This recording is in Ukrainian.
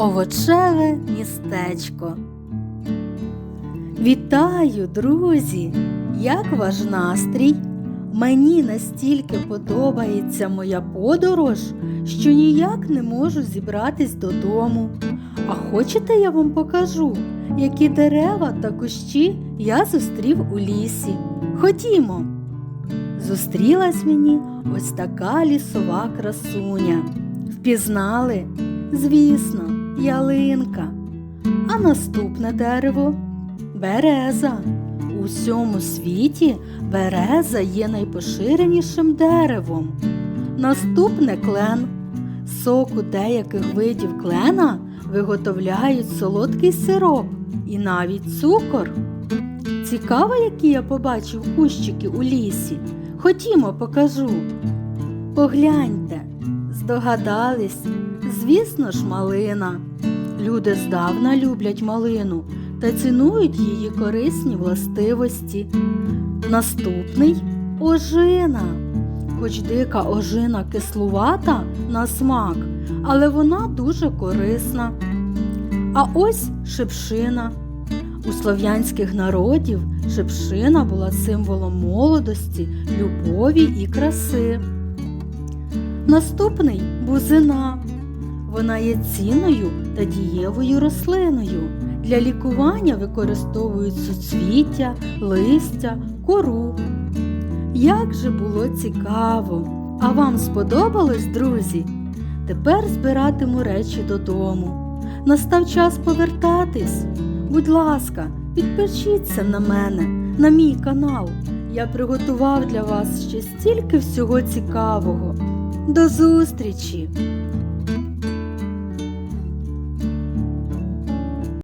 Овочеве містечко. Вітаю, друзі! Як ваш настрій? Мені настільки подобається моя подорож, що ніяк не можу зібратись додому. А хочете, я вам покажу, які дерева та кущі я зустрів у лісі. Ходімо! Зустрілась мені ось така лісова красуня. Впізнали? Звісно, ялинка. А наступне дерево береза. У всьому світі береза є найпоширенішим деревом. Наступне клен. Соку деяких видів клена виготовляють солодкий сироп і навіть цукор. Цікаво, які я побачив кущики у лісі. Ходімо, покажу. Погляньте, здогадались, звісно ж, малина. Люди здавна люблять малину та цінують її корисні властивості. Наступний ожина. Хоч дика ожина кислувата на смак, але вона дуже корисна. А ось шипшина. У слов'янських народів шипшина була символом молодості, любові і краси. Наступний бузина. Вона є цінною та дієвою рослиною. Для лікування використовують суцвіття, листя, кору. Як же було цікаво! А вам сподобалось, друзі? Тепер збиратиму речі додому. Настав час повертатись. Будь ласка, підпишіться на мене, на мій канал. Я приготував для вас ще стільки всього цікавого. До зустрічі!